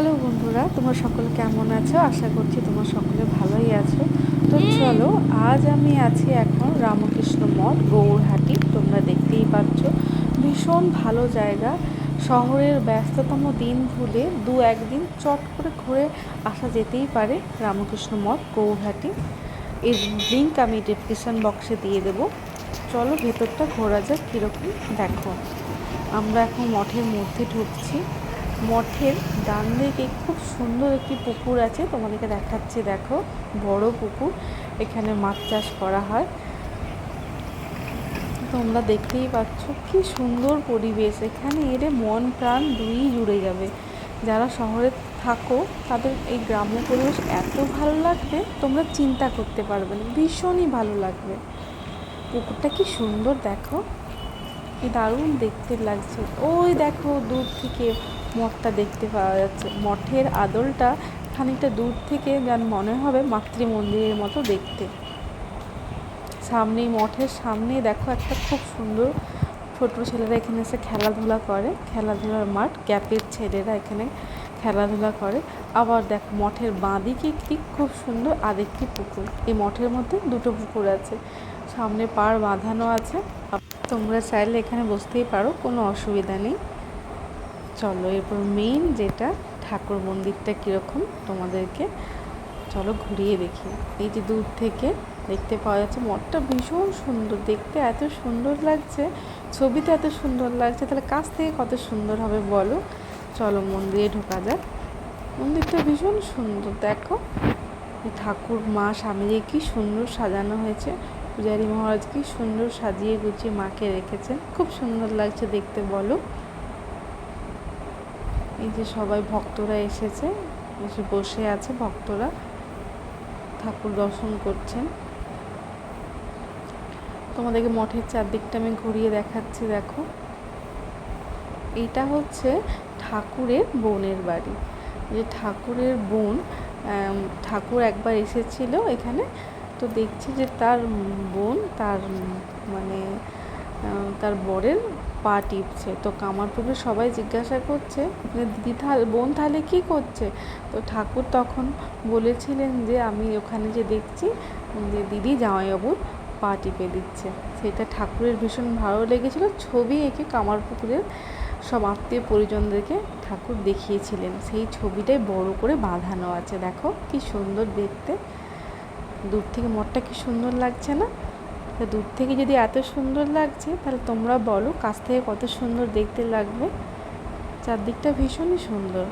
Hello বন্ধুরা তোমরা সকলে কেমন আছো? আশা করছি তোমরা সকলে ভালোই আছো। তো চলো আজ আমি আছি এখন রামকৃষ্ণ মঠ গৌরহাটি। তোমরা দেখতেই পাচ্ছ ভীষণ ভালো জায়গা। শহরের ব্যস্ততম দিন ভুলে দু একদিন চট করে ঘুরে আসা যেতেই পারে রামকৃষ্ণ মঠ গৌরহাটি। এর লিঙ্ক আমি ডিসক্রিপশান বক্সে দিয়ে দেবো। চলো ভেতরটা ঘোরা যাক কীরকম। দেখো আমরা এখন মঠের মধ্যে ঢুকছি। মঠের ডান দিকে খুব সুন্দর একটি পুকুর আছে। তোমাদেরকে দেখাচ্ছি, দেখো, বড় পুকুর। এখানে মাছ চাষ করা হয়। তোমরা দেখতেই পাচ্ছ কি সুন্দর পরিবেশ। এখানে এলে মন প্রাণ দুই জুড়ে যাবে। যারা শহরে থাকো, তাদের এই গ্রাম্য পরিবেশ এত ভালো লাগবে, তোমরা চিন্তা করতে পারবে না। ভীষণই ভালো লাগবে। পুকুরটা কি সুন্দর, দেখো। কি দারুণ দেখতে লাগছে। ওই দেখো, দূর থেকে মঠটা দেখতে পাওয়া যাচ্ছে। মঠের আদলটা খানিকটা দূর থেকে যেন মনে হবে মাতৃ মন্দিরের মতো দেখতে। সামনেই মঠের সামনে দেখো একটা খুব সুন্দর ছোট ছেলেরা এখানে এসে খেলাধুলা করে। খেলাধুলার মাঠ গ্যাপের ছেলেরা এখানে খেলাধুলা করে। আবার দেখো, মঠের বাঁদিকে একটি খুব সুন্দর আরেকটি পুকুর। এই মঠের মধ্যে দুটো পুকুর আছে। সামনে পাড় বাঁধানো আছে। তোমরা চাইলে এখানে বসতেই পারো, কোনো অসুবিধা নেই। চলো, এরপর মেইন যেটা ঠাকুর মন্দিরটা কীরকম তোমাদেরকে, চলো ঘুরিয়ে দেখি। এই যে দূর থেকে দেখতে পাওয়া যাচ্ছে, মঠটা ভীষণ সুন্দর, দেখতে এত সুন্দর লাগছে, ছবিতে এত সুন্দর লাগছে, তাহলে কাছ থেকে কত সুন্দর হবে বলো? চলো মন্দিরে ঢোকা যাক। মন্দিরটা ভীষণ সুন্দর, দেখো। ঠাকুর, মা, স্বামীজি কী সুন্দর সাজানো হয়েছে। পূজারী মহারাজ কী সুন্দর সাজিয়ে গুছিয়ে মাকে রেখেছেন। খুব সুন্দর লাগছে দেখতে, বলো। এই যে সবাই ভক্তরা এসেছে, এসে বসে আছে ভক্তরা। ঠাকুর দর্শন করছেন। তোমাদেরকে মঠের চারদিকটা আমি ঘুরিয়ে দেখাচ্ছি, দেখো। এইটা হচ্ছে ঠাকুরের বোনের বাড়ি। যে ঠাকুরের বোন ঠাকুর একবার এসেছিল এখানে, তো দেখছি যে তার বোন, তার মানে তার বরের পা টিপছে। তো কামারপুকুরে সবাই জিজ্ঞাসা করছে যে দিদি তাহলে, বোন তাহলে কী করছে? তো ঠাকুর তখন বলেছিলেন যে, আমি ওখানে যে দেখছি যে দিদি জামাইবাবুর পা টিপে দিচ্ছে। সেটা ঠাকুরের ভীষণ ভালো লেগেছিল। ছবি এঁকে কামারপুকুরের সব আত্মীয় পরিজনদেরকে ঠাকুর দেখিয়েছিলেন। সেই ছবিটাই বড় করে বাঁধানো আছে। দেখো কি সুন্দর দেখতে। দূর থেকে মঠটা কি সুন্দর লাগছে না? তা দূর থেকে যদি এত সুন্দর লাগছে, তাহলে তোমরা বলো কাছ থেকে কত সুন্দর দেখতে লাগবে। চারদিকটা ভীষণই সুন্দর।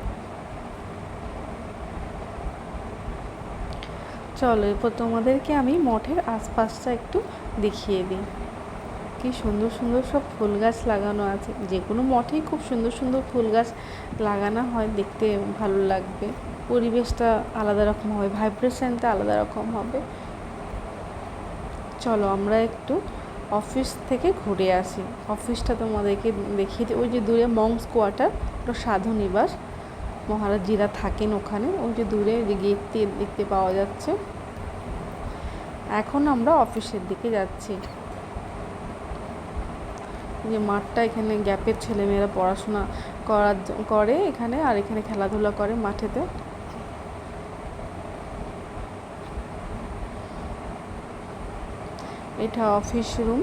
চলো, এরপর তোমাদেরকে আমি মঠের আশপাশটা একটু দেখিয়ে দিই। কি সুন্দর সুন্দর সব ফুল গাছ লাগানো আছে। যে কোনো মঠেই খুব সুন্দর সুন্দর ফুল গাছ লাগানো হয়, দেখতে ভালো লাগবে। পরিবেশটা আলাদা রকম হবে, ভাইব্রেশনটা আলাদা রকম হবে। চলো আমরা একটু অফিস থেকে ঘুরে আসি। অফিসটা তোমাদেরকে দেখিয়ে ওই যে দূরে মংস কোয়ার্টার ওটা সাধু নিবাস। মহারাজজিরা থাকেন ওখানে, ওই যে দূরে গেট দেখতে পাওয়া যাচ্ছে। এখন আমরা অফিসের দিকে যাচ্ছি। যে মাঠটা এখানে গ্যাপের ছেলেমেয়েরা পড়াশোনা করার করে এখানে, আর এখানে খেলাধুলা করে মাঠেতে। এটা অফিস রুম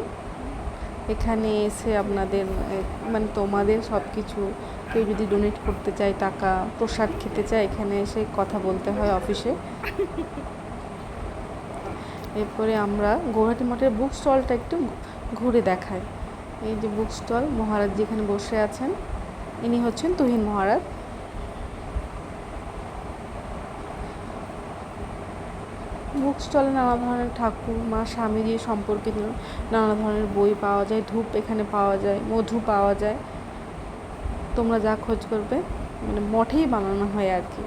এখানে এসে আপনাদের মানে তোমাদের সব কিছু কেউ যদি ডোনেট করতে চায় টাকা, প্রসাদ খেতে চায়, এখানে এসে কথা বলতে হয় অফিসে এরপরে আমরা গৌহাটি মঠের বুক স্টলটা একটু ঘুরে দেখাই। এই যে বুক স্টল মহারাজ যেখানে বসে আছেন, ইনি হচ্ছেন তুহিন মহারাজ। বুক স্টলে নানা ধরনের ঠাকুর, মা স্বামীজি সম্পর্কিত নানা ধরনের বই পাওয়া যায়, ধূপ এখানে পাওয়া যায়, মধু পাওয়া যায়। তোমরা যা খোঁজ করবে মানে মঠেই বানানো হয় আর কি।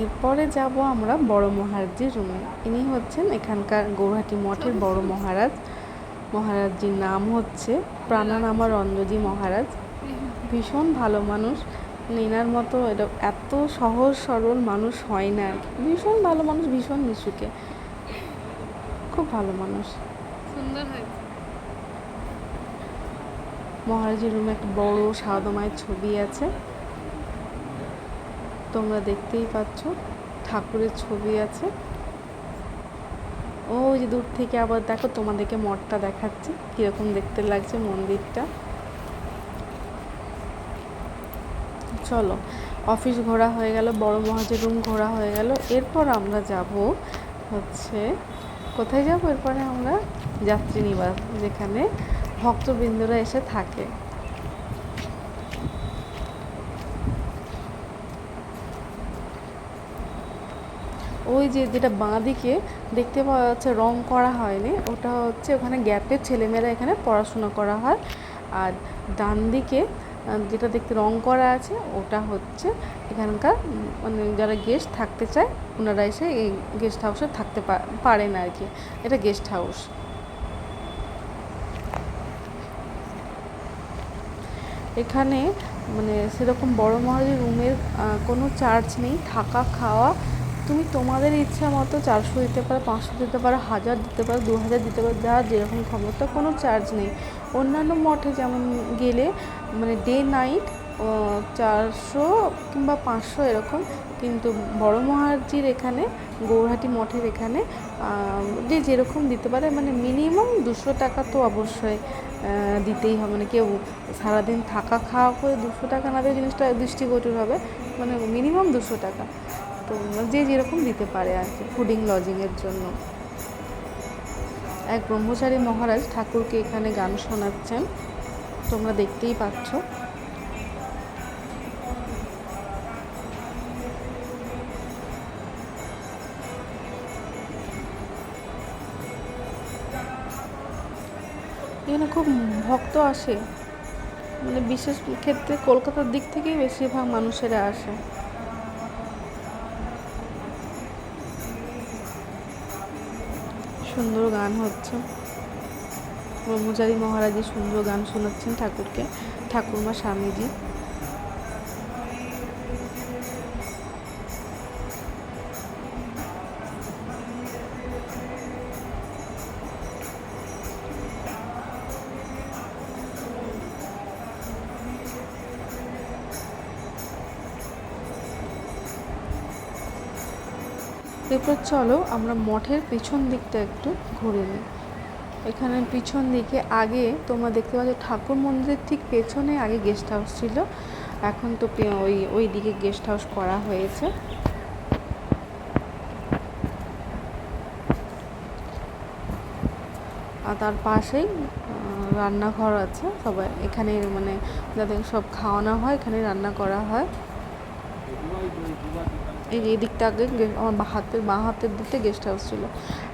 এরপরে যাব আমরা বড় মহারাজজির রুমে ইনি হচ্ছেন এখানকার গৌহাটি মঠের বড় মহারাজ। মহারাজজির নাম হচ্ছে প্রাণানামা রঞ্জজি মহারাজ। ভীষণ ভালো মানুষ। নেনার মতো এটা এত সহজ সরল মানুষ হয় না আর কি। ভীষণ ভালো মানুষ ভীষণ মিশুকে খুব ভালো মানুষ। সুন্দর হয়েছে। মহারাজের রুমে একটা বড় সারদা মায়ের ছবি আছে। তোমরা দেখতেই পাচ্ছ ঠাকুরের ছবি আছে। ওই যে দূর থেকে আবার দেখো তোমাদেরকে মঠটা দেখাচ্ছি। কীরকম দেখতে লাগছে মন্দিরটা। চলো, অফিস ঘোরা হয়ে গেল, বড় মহাজের রুম ঘোরা হয়ে গেল। এরপর আমরা যাব হচ্ছে, কোথায় যাব? এরপরে আমরা যাত্রী নিবাস, যেখানে ভক্তবৃন্দরা এসে থাকে। ওই যে যেটা বাঁ দিকে দেখতে পাওয়া যাচ্ছে, রং করা হয়নি, ওটা হচ্ছে ওখানে গ্যাপে ছেলেমেয়েরা এখানে পড়াশোনা করা হয়। আর ডান দিকে যেটা দেখতে রং করা আছে, ওটা হচ্ছে এখানকার মানে যারা গেস্ট থাকতে চায়, ওনারা এসে এই গেস্ট হাউসে থাকতে পারেন আর কি। এটা গেস্ট হাউস এখানে মানে সেরকম বড় মহাজের রুমের কোনো চার্জ নেই। থাকা, খাওয়া তুমি তোমাদের ইচ্ছা মতো চারশো দিতে পারো, পাঁচশো দিতে পারো, হাজার দিতে পারো, দু হাজার দিতে পারো, যার যেরকম ক্ষমতা, কোনো চার্জ নেই। অন্যান্য মঠে যেমন গেলে মানে ডে নাইট চারশো কিংবা পাঁচশো এরকম, কিন্তু বড় মহাজির এখানে, গৌরহাটি মঠের এখানে যে যেরকম দিতে পারে মানে মিনিমাম দুশো টাকা তো অবশ্যই দিতেই হবে। মানে কেউ সারাদিন থাকা খাওয়া করে দুশো টাকা না দিয়ে জিনিসটা দৃষ্টিগোচর হবে মানে মিনিমাম দুশো টাকা। তো যে যেরকম দিতে পারে আর কি ফুডিং লজিংয়ের জন্য। এক ব্রহ্মচারী মহারাজ ঠাকুরকে এখানে গান শোনাচ্ছেন। তোমরা দেখতেই পাচ্ছ। এখানে খুব ভক্ত আসে। মানে বিশেষ ক্ষেত্রে কলকাতার দিক থেকেই বেশিরভাগ মানুষেরা আসে। সুন্দর গান হচ্ছে। ব্রহ্মচারী মহারাজী সুন্দর গান শোনাচ্ছেন ঠাকুরকে। ঠাকুরমা স্বামীজি। এরপর চলো আমরা মঠের পিছন দিকটা একটু ঘুরে নিই। এখানে পিছন দিকে আগে তোমরা দেখতে পাচ্ছ ঠাকুর মন্দিরের ঠিক পেছনে আগে গেস্ট হাউস ছিল। এখন তো ওই ওই দিকে গেস্ট হাউস করা হয়েছে। আর তার পাশেই রান্নাঘর আছে সবাই। এখানে মানে যাদের সব খাওয়ানো হয়, এখানে রান্না করা হয়। এই যে দিকটা আগে আমার বা, হাতের বাঁ, হাতের দিকটা গেস্ট হাউস ছিল।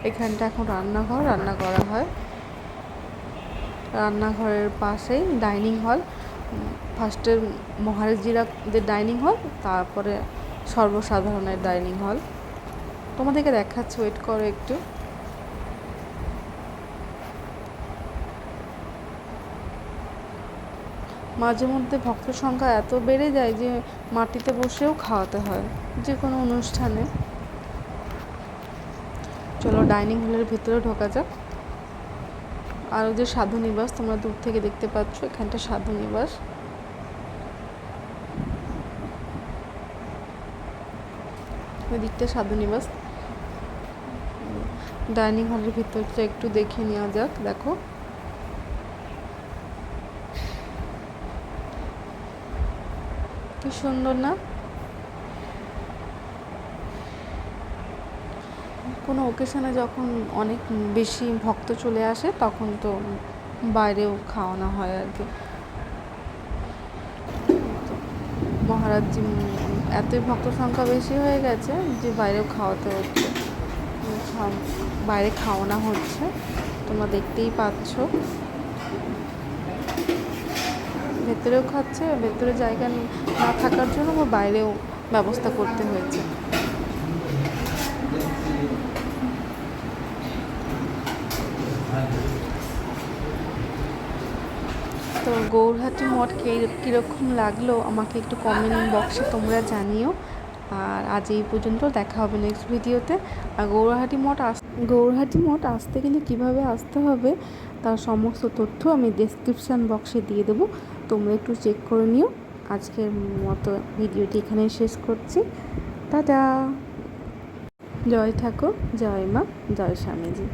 এখানটা এখন রান্নাঘর, রান্না করা হয়। রান্নাঘরের পাশেই ডাইনিং হল ফার্স্টে মহারাজিরাদের ডাইনিং হল তারপরে সর্বসাধারণের ডাইনিং হল তোমাদেরকে দেখাচ্ছি ওয়েট করো একটু। মাঝে মধ্যে ভক্ত সংখ্যা এত বেড়ে যায় যে মাটিতে বসেও খাওয়াতে হয়, যে কোনো অনুষ্ঠানে। চলো ডাইনিং হলের ভিতরে ঢোকা যাক। আর যে সাধু নিবাস, তোমরা দূর থেকে দেখতে পাচ্ছ, এখানটা সাধু নিবাস। ওই সাধু নিবাস। ডাইনিং হলের ভিতরটা একটু দেখে নেওয়া যাক, দেখো। কি সুন্দর না? কোনো ওকেশনে যখন অনেক বেশি ভক্ত চলে আসে, তখন তো বাইরেও খাওয়ানো হয় আর কি। মহারাজজি এতই ভক্ত সংখ্যা বেশি হয়ে গেছে যে বাইরেও খাওয়াতে হচ্ছে। বাইরে খাওয়ানো হচ্ছে। তোমরা দেখতেই পাচ্ছ। ভেতরেও খাচ্ছে, ভেতরে জায়গা না থাকার জন্য আমার বাইরেও ব্যবস্থা করতে হয়েছে। তো গৌরহাটি মঠ কীরকম লাগল? আমাকে একটু কমেন্ট বক্সে তোমরা জানিও। আর আজ এই পর্যন্ত দেখা হবে নেক্সট ভিডিওতে আর গৌরহাটি মঠ আস, গৌরহাটি মঠ আসতে গেলে কীভাবে আসতে হবে, তার সমস্ত তথ্য আমি ডেসক্রিপশান বক্সে দিয়ে দেবো। তোমরা একটু চেক করে নিও। আজকের মতো ভিডিওটি এখানে শেষ করছি। টাটা! জয় ঠাকুর, জয় মা, জয় স্বামীজি।